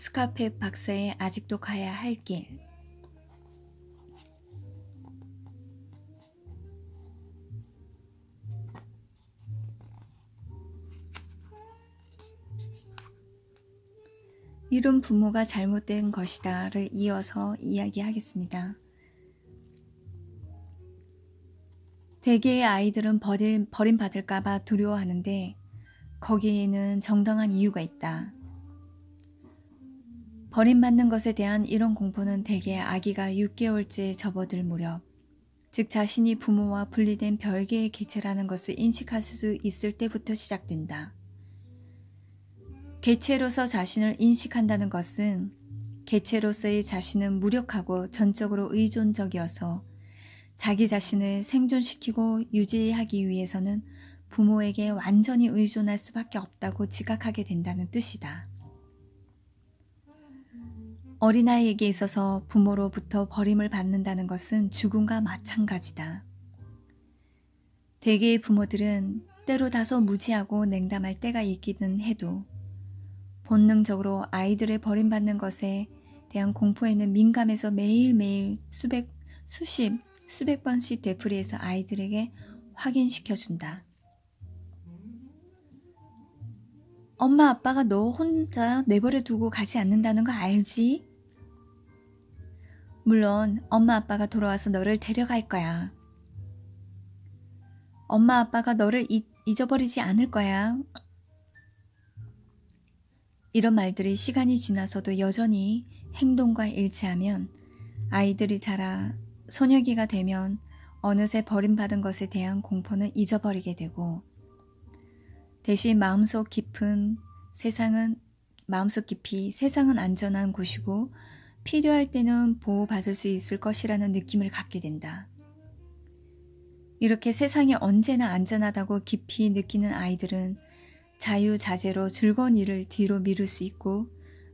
스카페 박사의 아직도 가야 할 길. 이런 부모가 잘못된 것이다를 이어서 이야기하겠습니다. 대개의 아이들은 버림, 버림받을까봐 두려워하는데 거기에는 정당한 이유가 있다. 버림받는 것에 대한 이런 공포는 대개 아기가 6개월째 접어들 무렵, 즉 자신이 부모와 분리된 별개의 개체라는 것을 인식할 수 있을 때부터 시작된다. 개체로서 자신을 인식한다는 것은 개체로서의 자신은 무력하고 전적으로 의존적이어서 자기 자신을 생존시키고 유지하기 위해서는 부모에게 완전히 의존할 수밖에 없다고 지각하게 된다는 뜻이다. 어린아이에게 있어서 부모로부터 버림을 받는다는 것은 죽음과 마찬가지다. 대개의 부모들은 때로 다소 무지하고 냉담할 때가 있기는 해도 본능적으로 아이들의 버림받는 것에 대한 공포에는 민감해서 매일매일 수백, 수십, 수백 번씩 되풀이해서 아이들에게 확인시켜준다. 엄마 아빠가 너 혼자 내버려 두고 가지 않는다는 거 알지? 물론 엄마 아빠가 돌아와서 너를 데려갈 거야. 엄마 아빠가 너를 잊, 잊어버리지 않을 거야. 이런 말들이 시간이 지나서도 여전히 행동과 일치하면 아이들이 자라 소녀기가 되면 어느새 버림받은 것에 대한 공포는 잊어버리게 되고 대신 마음속 깊은 세상은 마음속 깊이 세상은 안전한 곳이고 필요할 때는 보호받을 수 있을 것이라는 느낌을 갖게 된다. 이렇게 세상이 언제나 안전하다고 깊이 느끼는 아이들은 자유자재로 즐거운 일을 뒤로 미룰 수 있고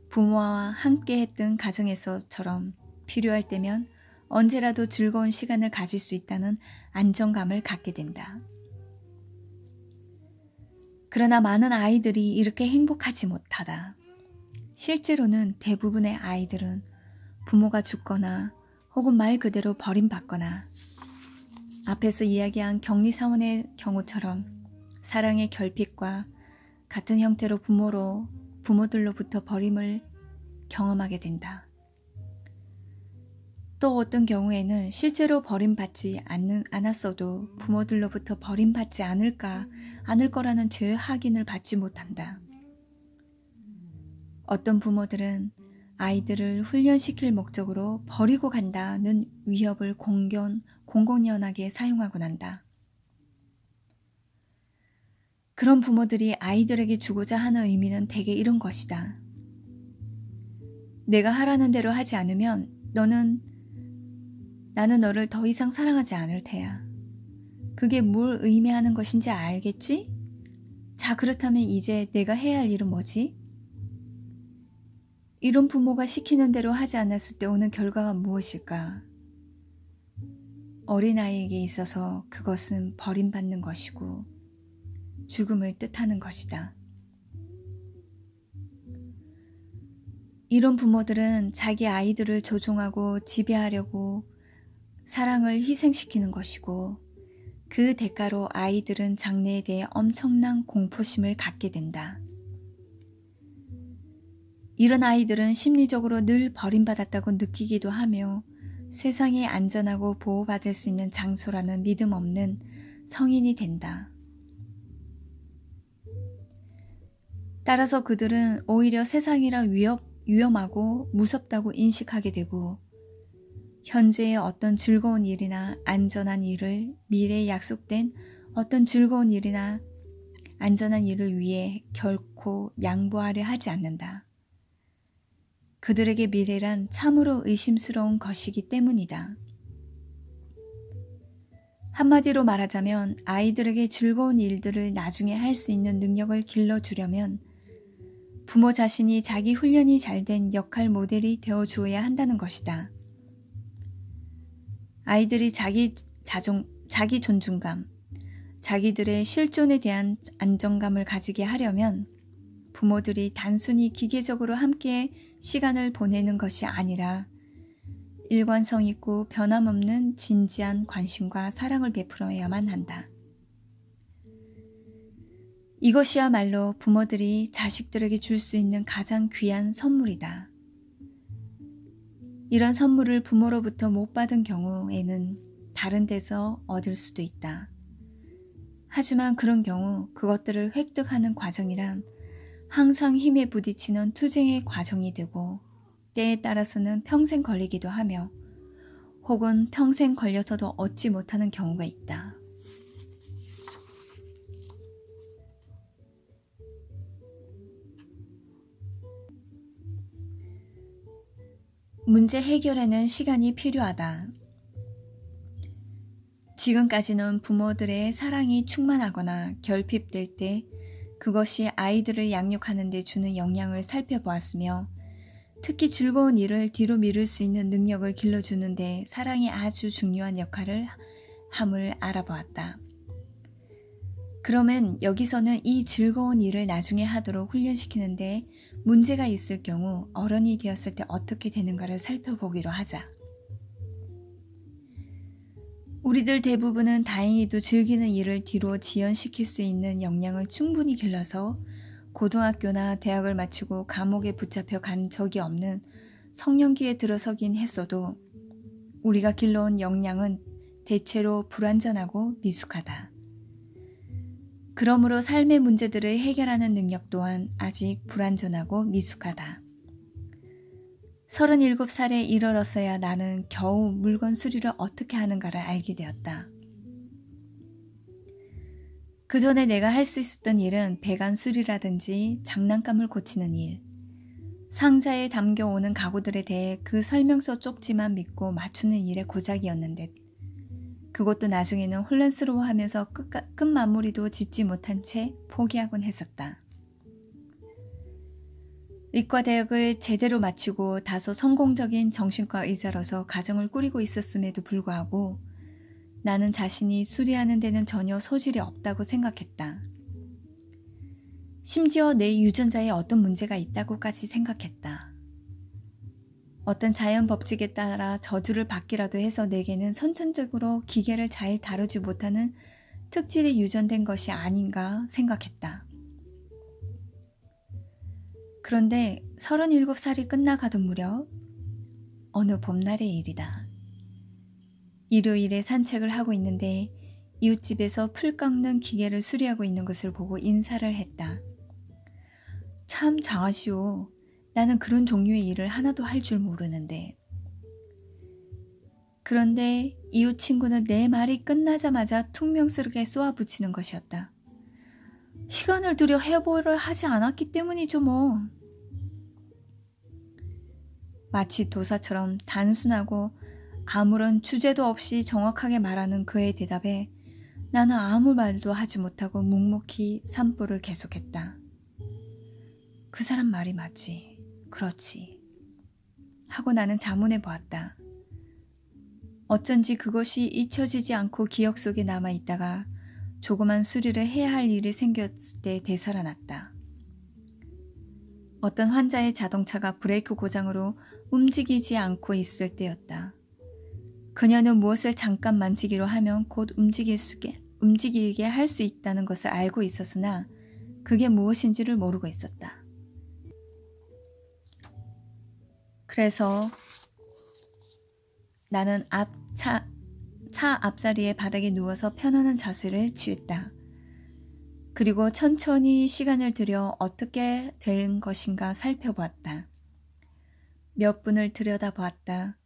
부모와 함께 했던 가정에서처럼 필요할 때면 언제라도 즐거운 시간을 가질 수 있다는 안정감을 갖게 된다. 그러나 많은 아이들이 이렇게 행복하지 못하다. 실제로는 대부분의 아이들은 부모가 죽거나 혹은 말 그대로 버림받거나 앞에서 이야기한 격리사원의 경우처럼 사랑의 결핍과 같은 형태로 부모로 부모들로부터 버림을 경험하게 된다. 또 어떤 경우에는 실제로 버림받지 않는, 않았어도 부모들로부터 버림받지 않을까, 않을 거라는 죄 확인을 받지 못한다. 어떤 부모들은 아이들을 훈련시킬 목적으로 버리고 간다는 위협을 공견, 공공연하게 사용하곤 한다. 그런 부모들이 아이들에게 주고자 하는 의미는 대개 이런 것이다. 내가 하라는 대로 하지 않으면 너는 나는 너를 더 이상 사랑하지 않을 테야. 그게 뭘 의미하는 것인지 알겠지? 자, 그렇다면 이제 내가 해야 할 일은 뭐지? 이런 부모가 시키는 대로 하지 않았을 때 오는 결과가 무엇일까? 어린아이에게 있어서 그것은 버림받는 것이고 죽음을 뜻하는 것이다. 이런 부모들은 자기 아이들을 조종하고 지배하려고 사랑을 희생시키는 것이고 그 대가로 아이들은 장래에 대해 엄청난 공포심을 갖게 된다. 이런 아이들은 심리적으로 늘 버림받았다고 느끼기도 하며 세상이 안전하고 보호받을 수 있는 장소라는 믿음 없는 성인이 된다. 따라서 그들은 오히려 세상이라 위협, 위험하고 무섭다고 인식하게 되고 현재의 어떤 즐거운 일이나 안전한 일을 미래에 약속된 어떤 즐거운 일이나 안전한 일을 위해 결코 양보하려 하지 않는다. 그들에게 미래란 참으로 의심스러운 것이기 때문이다. 한마디로 말하자면 아이들에게 즐거운 일들을 나중에 할 수 있는 능력을 길러주려면 부모 자신이 자기 훈련이 잘 된 역할 모델이 되어 주어야 한다는 것이다. 아이들이 자기 자존, 자기 존중감, 자기들의 실존에 대한 안정감을 가지게 하려면 부모들이 단순히 기계적으로 함께 시간을 보내는 것이 아니라 일관성 있고 변함없는 진지한 관심과 사랑을 베풀어야만 한다. 이것이야말로 부모들이 자식들에게 줄 수 있는 가장 귀한 선물이다. 이런 선물을 부모로부터 못 받은 경우에는 다른 데서 얻을 수도 있다. 하지만 그런 경우 그것들을 획득하는 과정이란 항상 힘에 부딪히는 투쟁의 과정이 되고 때에 따라서는 평생 걸리기도 하며 혹은 평생 걸려서도 얻지 못하는 경우가 있다. 문제 해결에는 시간이 필요하다. 지금까지는 부모들의 사랑이 충만하거나 결핍될 때 그것이 아이들을 양육하는 데 주는 영향을 살펴보았으며 특히 즐거운 일을 뒤로 미룰 수 있는 능력을 길러주는 데 사랑이 아주 중요한 역할을 함을 알아보았다. 그러면 여기서는 이 즐거운 일을 나중에 하도록 훈련시키는데 문제가 있을 경우 어른이 되었을 때 어떻게 되는가를 살펴보기로 하자. 우리들 대부분은 다행히도 즐기는 일을 뒤로 지연시킬 수 있는 역량을 충분히 길러서 고등학교나 대학을 마치고 감옥에 붙잡혀 간 적이 없는 성년기에 들어서긴 했어도 우리가 길러온 역량은 대체로 불완전하고 미숙하다. 그러므로 삶의 문제들을 해결하는 능력 또한 아직 불완전하고 미숙하다. 37살에 이르렀어야 나는 겨우 물건 수리를 어떻게 하는가를 알게 되었다. 그 전에 내가 할 수 있었던 일은 배관 수리라든지 장난감을 고치는 일, 상자에 담겨오는 가구들에 대해 그 설명서 쪽지만 믿고 맞추는 일의 고작이었는데 그것도 나중에는 혼란스러워하면서 끝, 끝 마무리도 짓지 못한 채 포기하곤 했었다. 의과대학을 제대로 마치고 다소 성공적인 정신과 의사로서 가정을 꾸리고 있었음에도 불구하고 나는 자신이 수리하는 데는 전혀 소질이 없다고 생각했다. 심지어 내 유전자에 어떤 문제가 있다고까지 생각했다. 어떤 자연 법칙에 따라 저주를 받기라도 해서 내게는 선천적으로 기계를 잘 다루지 못하는 특질이 유전된 것이 아닌가 생각했다. 그런데 37살이 끝나가던 무렵 어느 봄날의 일이다. 일요일에 산책을 하고 있는데 이웃집에서 풀 깎는 기계를 수리하고 있는 것을 보고 인사를 했다. 참 장하시오. 나는 그런 종류의 일을 하나도 할 줄 모르는데. 그런데 이웃 친구는 내 말이 끝나자마자 퉁명스럽게 쏘아붙이는 것이었다. 시간을 들여 해보려 하지 않았기 때문이죠, 뭐. 마치 도사처럼 단순하고 아무런 주제도 없이 정확하게 말하는 그의 대답에 나는 아무 말도 하지 못하고 묵묵히 산보를 계속했다. 그 사람 말이 맞지. 그렇지. 하고 나는 자문해 보았다. 어쩐지 그것이 잊혀지지 않고 기억 속에 남아 있다가 조그만 수리를 해야 할 일이 생겼을 때 되살아났다. 어떤 환자의 자동차가 브레이크 고장으로 움직이지 않고 있을 때였다. 그녀는 무엇을 잠깐 만지기로 하면 곧 움직일 수게, 움직이게 할 수 있다는 것을 알고 있었으나 그게 무엇인지를 모르고 있었다. 그래서 나는 앞차 차 앞자리에 바닥에 누워서 편안한 자세를 취했다. 그리고 천천히 시간을 들여 어떻게 된 것인가 살펴보았다. 몇 분을 들여다보았다.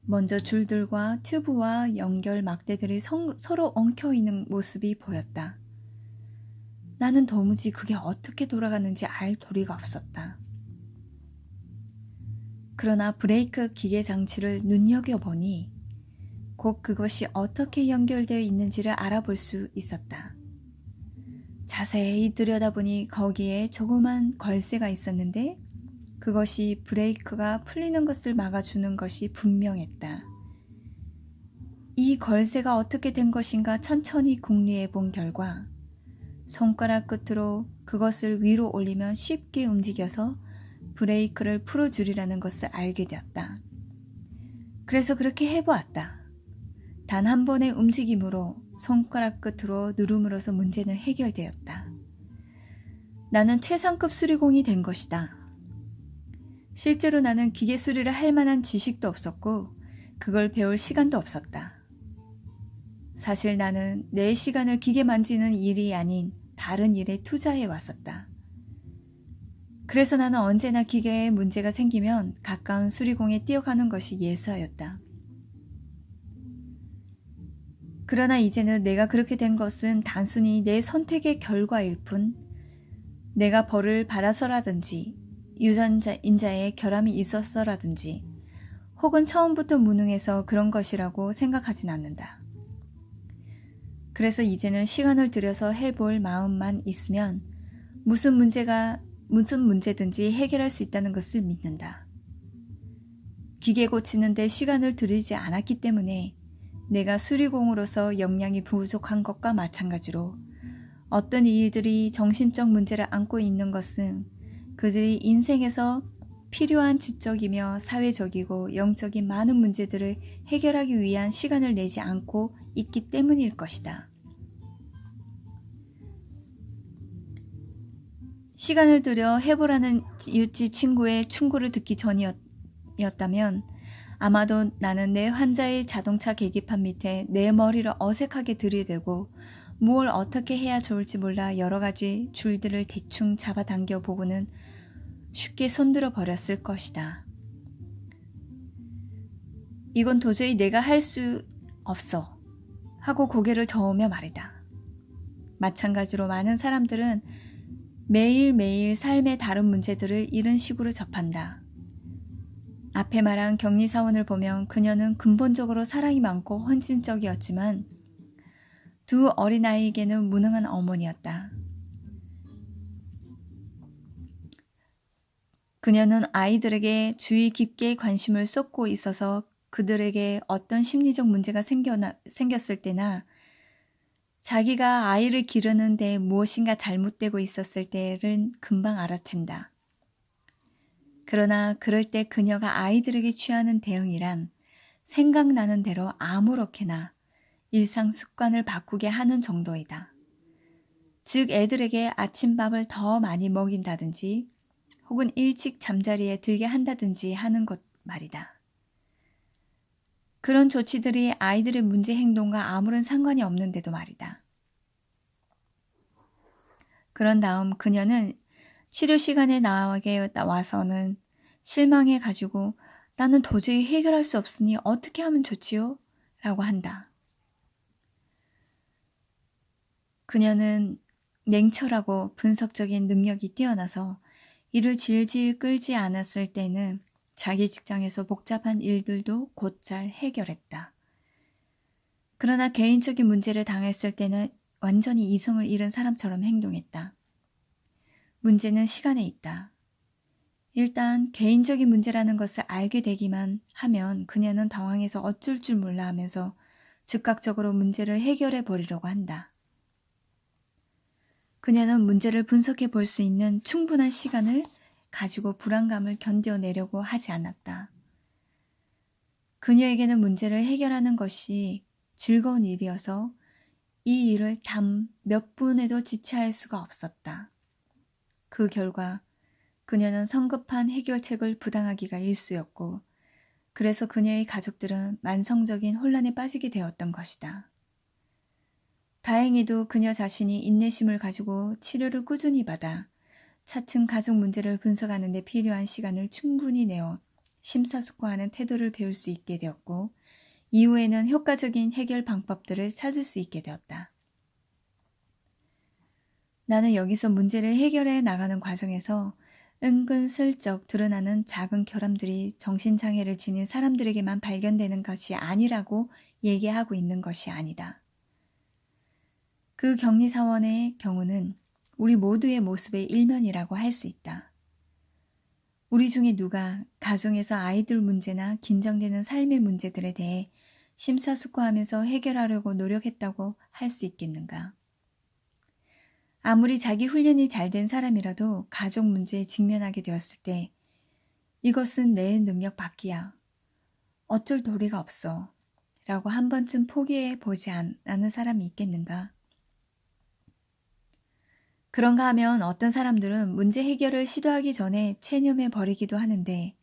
먼저 줄들과 튜브와 연결 막대들이 성, 서로 엉켜 있는 모습이 보였다. 나는 도무지 그게 어떻게 돌아가는지 알 도리가 없었다. 그러나 브레이크 기계 장치를 눈여겨보니 곧 그것이 어떻게 연결되어 있는지를 알아볼 수 있었다. 자세히 들여다보니 거기에 조그만 걸쇠가 있었는데 그것이 브레이크가 풀리는 것을 막아주는 것이 분명했다. 이 걸쇠가 어떻게 된 것인가 천천히 궁리해 본 결과 손가락 끝으로 그것을 위로 올리면 쉽게 움직여서 브레이크를 풀어주리라는 것을 알게 되었다. 그래서 그렇게 해보았다. 단 한 번의 움직임으로 손가락 끝으로 누름으로써 문제는 해결되었다. 나는 최상급 수리공이 된 것이다. 실제로 나는 기계 수리를 할 만한 지식도 없었고, 그걸 배울 시간도 없었다. 사실 나는 내 시간을 기계 만지는 일이 아닌 다른 일에 투자해 왔었다. 그래서 나는 언제나 기계에 문제가 생기면 가까운 수리공에 뛰어가는 것이 예사였다. 그러나 이제는 내가 그렇게 된 것은 단순히 내 선택의 결과일 뿐, 내가 벌을 받아서라든지, 유전자 인자의 결함이 있었어라든지, 혹은 처음부터 무능해서 그런 것이라고 생각하진 않는다. 그래서 이제는 시간을 들여서 해볼 마음만 있으면 무슨 문제가 무슨 문제든지 해결할 수 있다는 것을 믿는다. 기계 고치는데 시간을 들이지 않았기 때문에 내가 수리공으로서 역량이 부족한 것과 마찬가지로 어떤 이들이 정신적 문제를 안고 있는 것은 그들이 인생에서 필요한 지적이며 사회적이고 영적인 많은 문제들을 해결하기 위한 시간을 내지 않고 있기 때문일 것이다. 시간을 들여 해보라는 이웃집 친구의 충고를 듣기 전이었다면 아마도 나는 내 환자의 자동차 계기판 밑에 내 머리를 어색하게 들이대고 뭘 어떻게 해야 좋을지 몰라 여러 가지 줄들을 대충 잡아당겨 보고는 쉽게 손들어 버렸을 것이다. 이건 도저히 내가 할 수 없어. 하고 고개를 저으며 말이다. 마찬가지로 많은 사람들은 매일매일 삶의 다른 문제들을 이런 식으로 접한다. 앞에 말한 격리사원을 보면 그녀는 근본적으로 사랑이 많고 헌신적이었지만 두 어린아이에게는 무능한 어머니였다. 그녀는 아이들에게 주의 깊게 관심을 쏟고 있어서 그들에게 어떤 심리적 문제가 생겨나, 생겼을 때나 자기가 아이를 기르는데 무엇인가 잘못되고 있었을 때를 금방 알아챈다. 그러나 그럴 때 그녀가 아이들에게 취하는 대응이란 생각나는 대로 아무렇게나 일상 습관을 바꾸게 하는 정도이다. 즉, 애들에게 아침밥을 더 많이 먹인다든지 혹은 일찍 잠자리에 들게 한다든지 하는 것 말이다. 그런 조치들이 아이들의 문제 행동과 아무런 상관이 없는데도 말이다. 그런 다음 그녀는 치료 시간에 나에게 와서는 실망해 가지고 나는 도저히 해결할 수 없으니 어떻게 하면 좋지요? 라고 한다. 그녀는 냉철하고 분석적인 능력이 뛰어나서 이를 질질 끌지 않았을 때는 자기 직장에서 복잡한 일들도 곧잘 해결했다. 그러나 개인적인 문제를 당했을 때는 완전히 이성을 잃은 사람처럼 행동했다. 문제는 시간에 있다. 일단 개인적인 문제라는 것을 알게 되기만 하면 그녀는 당황해서 어쩔 줄 몰라 하면서 즉각적으로 문제를 해결해 버리려고 한다. 그녀는 문제를 분석해 볼 수 있는 충분한 시간을 가지고 불안감을 견뎌내려고 하지 않았다. 그녀에게는 문제를 해결하는 것이 즐거운 일이어서 이 일을 단 몇 분에도 지체할 수가 없었다. 그 결과 그녀는 성급한 해결책을 부당하기가 일쑤였고, 그래서 그녀의 가족들은 만성적인 혼란에 빠지게 되었던 것이다. 다행히도 그녀 자신이 인내심을 가지고 치료를 꾸준히 받아 차츰 가족 문제를 분석하는 데 필요한 시간을 충분히 내어 심사숙고하는 태도를 배울 수 있게 되었고, 이후에는 효과적인 해결 방법들을 찾을 수 있게 되었다. 나는 여기서 문제를 해결해 나가는 과정에서 은근슬쩍 드러나는 작은 결함들이 정신장애를 지닌 사람들에게만 발견되는 것이 아니라고 얘기하고 있는 것이 아니다. 그 격리사원의 경우는 우리 모두의 모습의 일면이라고 할 수 있다. 우리 중에 누가 가정에서 아이들 문제나 긴장되는 삶의 문제들에 대해 심사숙고하면서 해결하려고 노력했다고 할 수 있겠는가? 아무리 자기 훈련이 잘 된 사람이라도 가족 문제에 직면하게 되었을 때 이것은 내 능력 밖이야. 어쩔 도리가 없어. 라고 한 번쯤 포기해 보지 않는 사람이 있겠는가? 그런가 하면 어떤 사람들은 문제 해결을 시도하기 전에 체념해 버리기도 하는데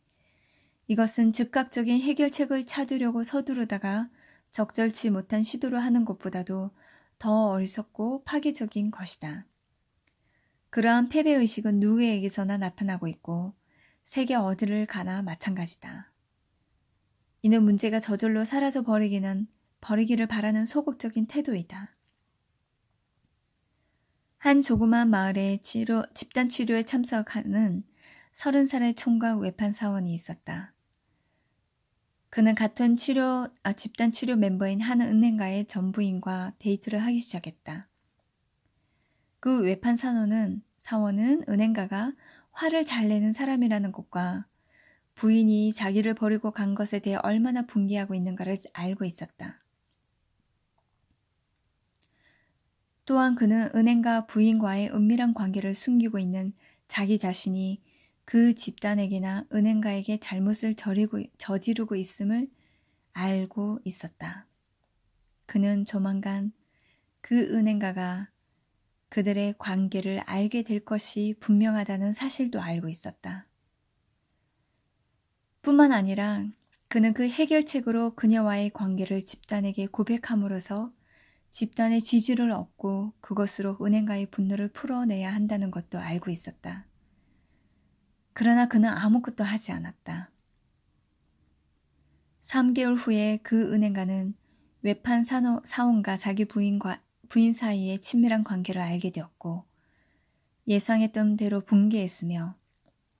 이것은 즉각적인 해결책을 찾으려고 서두르다가 적절치 못한 시도를 하는 것보다도 더 어리석고 파괴적인 것이다. 그러한 패배의식은 누구에게서나 나타나고 있고 세계 어디를 가나 마찬가지다. 이는 문제가 저절로 사라져 버리기는 버리기를 바라는 소극적인 태도이다. 한 조그만 마을의 치료, 집단 치료에 참석하는 서른 살의 총각 외판 사원이 있었다. 그는 같은 치료, 아, 집단 치료 멤버인 한 은행가의 전부인과 데이트를 하기 시작했다. 그 외판 사원은, 사원은 은행가가 화를 잘 내는 사람이라는 것과 부인이 자기를 버리고 간 것에 대해 얼마나 분개하고 있는가를 알고 있었다. 또한 그는 은행가 부인과의 은밀한 관계를 숨기고 있는 자기 자신이 그 집단에게나 은행가에게 잘못을 저리고, 저지르고 있음을 알고 있었다. 그는 조만간 그 은행가가 그들의 관계를 알게 될 것이 분명하다는 사실도 알고 있었다. 뿐만 아니라 그는 그 해결책으로 그녀와의 관계를 집단에게 고백함으로써 집단의 지지를 얻고 그것으로 은행가의 분노를 풀어내야 한다는 것도 알고 있었다. 그러나 그는 아무것도 하지 않았다. 3개월 후에 그 은행가는 외판 사원과 자기 부인과 부인 사이의 친밀한 관계를 알게 되었고 예상했던 대로 붕괴했으며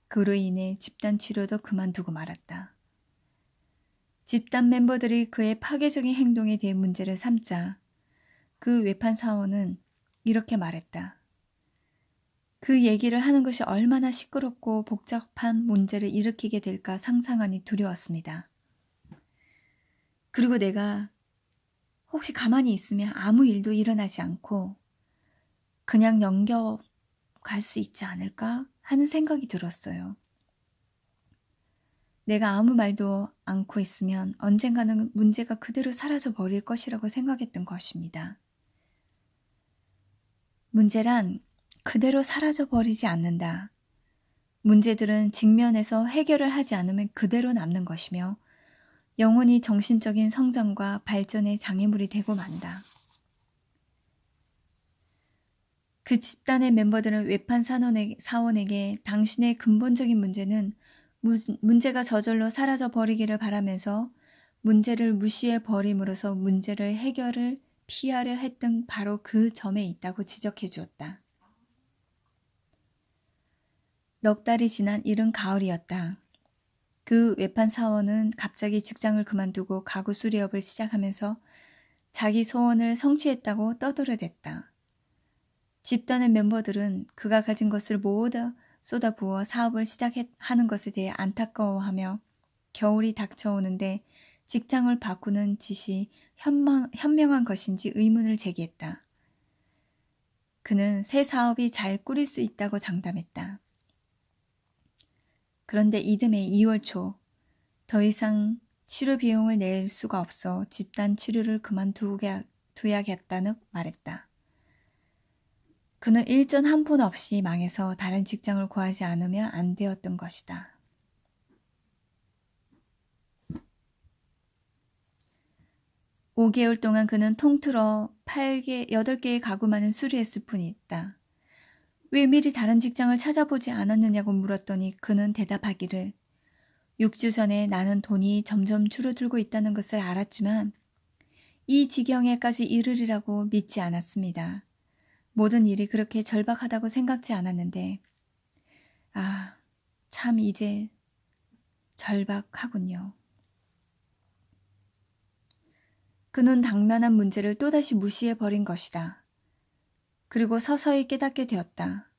그로 인해 집단 치료도 그만두고 말았다. 집단 멤버들이 그의 파괴적인 행동에 대해 문제를 삼자 그 외판 사원은 이렇게 말했다. 그 얘기를 하는 것이 얼마나 시끄럽고 복잡한 문제를 일으키게 될까 상상하니 두려웠습니다. 그리고 내가 혹시 가만히 있으면 아무 일도 일어나지 않고 그냥 넘겨갈 수 있지 않을까 하는 생각이 들었어요. 내가 아무 말도 않고 있으면 언젠가는 문제가 그대로 사라져 버릴 것이라고 생각했던 것입니다. 문제란 그대로 사라져 버리지 않는다. 문제들은 직면에서 해결을 하지 않으면 그대로 남는 것이며 영원히 정신적인 성장과 발전의 장애물이 되고 만다. 그 집단의 멤버들은 외판 사원에게 당신의 근본적인 문제는 문제가 저절로 사라져 버리기를 바라면서 문제를 무시해 버림으로써 문제를 해결을 피하려 했던 바로 그 점에 있다고 지적해 주었다. 넉 달이 지난 이른 가을이었다. 그 외판 사원은 갑자기 직장을 그만두고 가구 수리업을 시작하면서 자기 소원을 성취했다고 떠들어댔다. 집단의 멤버들은 그가 가진 것을 모두 쏟아부어 사업을 시작하는 것에 대해 안타까워하며 겨울이 닥쳐오는데 직장을 바꾸는 짓이 현명, 현명한 것인지 의문을 제기했다. 그는 새 사업이 잘 꾸릴 수 있다고 장담했다. 그런데 이듬해 2월 초, 더 이상 치료 비용을 낼 수가 없어 집단 치료를 그만두야겠다는 말했다. 그는 일전 한 푼 없이 망해서 다른 직장을 구하지 않으면 안 되었던 것이다. 5개월 동안 그는 통틀어 8개, 8개의 가구만을 수리했을 뿐이었다. 왜 미리 다른 직장을 찾아보지 않았느냐고 물었더니 그는 대답하기를 6주 전에 나는 돈이 점점 줄어들고 있다는 것을 알았지만 이 지경에까지 이르리라고 믿지 않았습니다. 모든 일이 그렇게 절박하다고 생각지 않았는데, 아, 참 이제 절박하군요. 그는 당면한 문제를 또다시 무시해 버린 것이다. 그리고 서서히 깨닫게 되었다.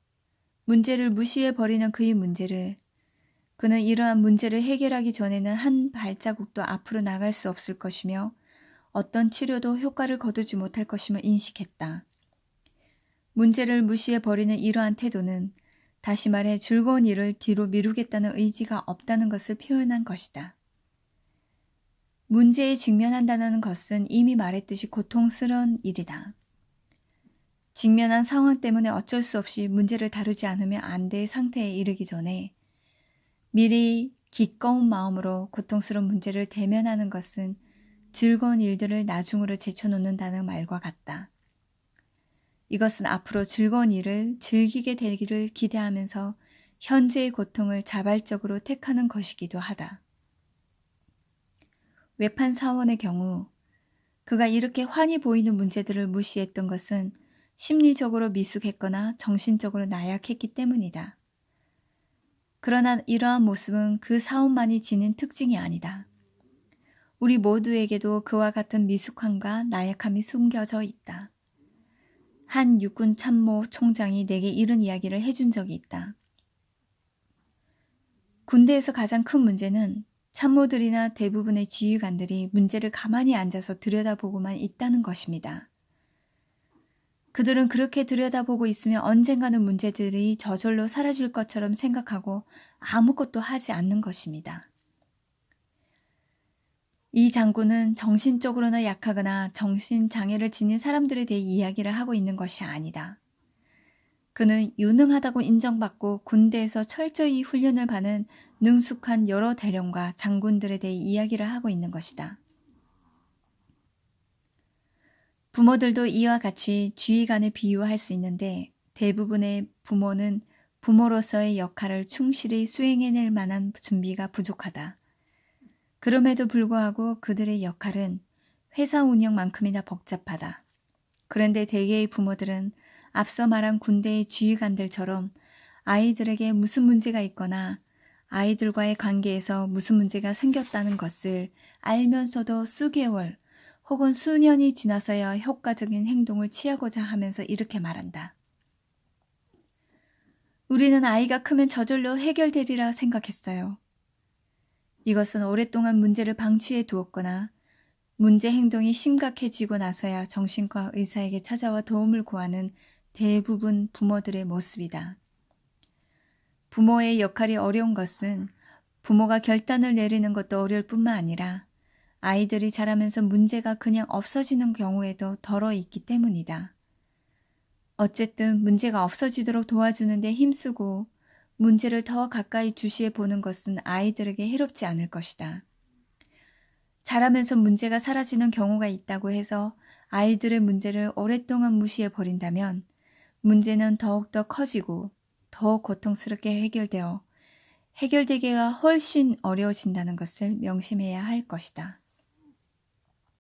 문제를 무시해 버리는 그의 문제를 그는 이러한 문제를 해결하기 전에는 한 발자국도 앞으로 나갈 수 없을 것이며 어떤 치료도 효과를 거두지 못할 것임을 인식했다. 문제를 무시해 버리는 이러한 태도는 다시 말해 즐거운 일을 뒤로 미루겠다는 의지가 없다는 것을 표현한 것이다. 문제에 직면한다는 것은 이미 말했듯이 고통스러운 일이다. 직면한 상황 때문에 어쩔 수 없이 문제를 다루지 않으면 안 될 상태에 이르기 전에 미리 기꺼운 마음으로 고통스러운 문제를 대면하는 것은 즐거운 일들을 나중으로 제쳐놓는다는 말과 같다. 이것은 앞으로 즐거운 일을 즐기게 되기를 기대하면서 현재의 고통을 자발적으로 택하는 것이기도 하다. 외판 사원의 경우 그가 이렇게 환히 보이는 문제들을 무시했던 것은 심리적으로 미숙했거나 정신적으로 나약했기 때문이다. 그러나 이러한 모습은 그 사원만이 지닌 특징이 아니다. 우리 모두에게도 그와 같은 미숙함과 나약함이 숨겨져 있다. 한 육군 참모 총장이 내게 이런 이야기를 해준 적이 있다. 군대에서 가장 큰 문제는 참모들이나 대부분의 지휘관들이 문제를 가만히 앉아서 들여다보고만 있다는 것입니다. 그들은 그렇게 들여다보고 있으면 언젠가는 문제들이 저절로 사라질 것처럼 생각하고 아무것도 하지 않는 것입니다. 이 장군은 정신적으로나 약하거나 정신장애를 지닌 사람들에 대해 이야기를 하고 있는 것이 아니다. 그는 유능하다고 인정받고 군대에서 철저히 훈련을 받은 능숙한 여러 대령과 장군들에 대해 이야기를 하고 있는 것이다. 부모들도 이와 같이 주의간에 비유할 수 있는데 대부분의 부모는 부모로서의 역할을 충실히 수행해낼 만한 준비가 부족하다. 그럼에도 불구하고 그들의 역할은 회사 운영만큼이나 복잡하다. 그런데 대개의 부모들은 앞서 말한 군대의 지휘관들처럼 아이들에게 무슨 문제가 있거나 아이들과의 관계에서 무슨 문제가 생겼다는 것을 알면서도 수개월 혹은 수년이 지나서야 효과적인 행동을 취하고자 하면서 이렇게 말한다. 우리는 아이가 크면 저절로 해결되리라 생각했어요. 이것은 오랫동안 문제를 방치해 두었거나 문제 행동이 심각해지고 나서야 정신과 의사에게 찾아와 도움을 구하는 대부분 부모들의 모습이다. 부모의 역할이 어려운 것은 부모가 결단을 내리는 것도 어려울 뿐만 아니라 아이들이 자라면서 문제가 그냥 없어지는 경우에도 덜어 있기 때문이다. 어쨌든 문제가 없어지도록 도와주는데 힘쓰고 문제를 더 가까이 주시해 보는 것은 아이들에게 해롭지 않을 것이다. 자라면서 문제가 사라지는 경우가 있다고 해서 아이들의 문제를 오랫동안 무시해 버린다면 문제는 더욱더 커지고 더 고통스럽게 해결되어 해결되기가 훨씬 어려워진다는 것을 명심해야 할 것이다.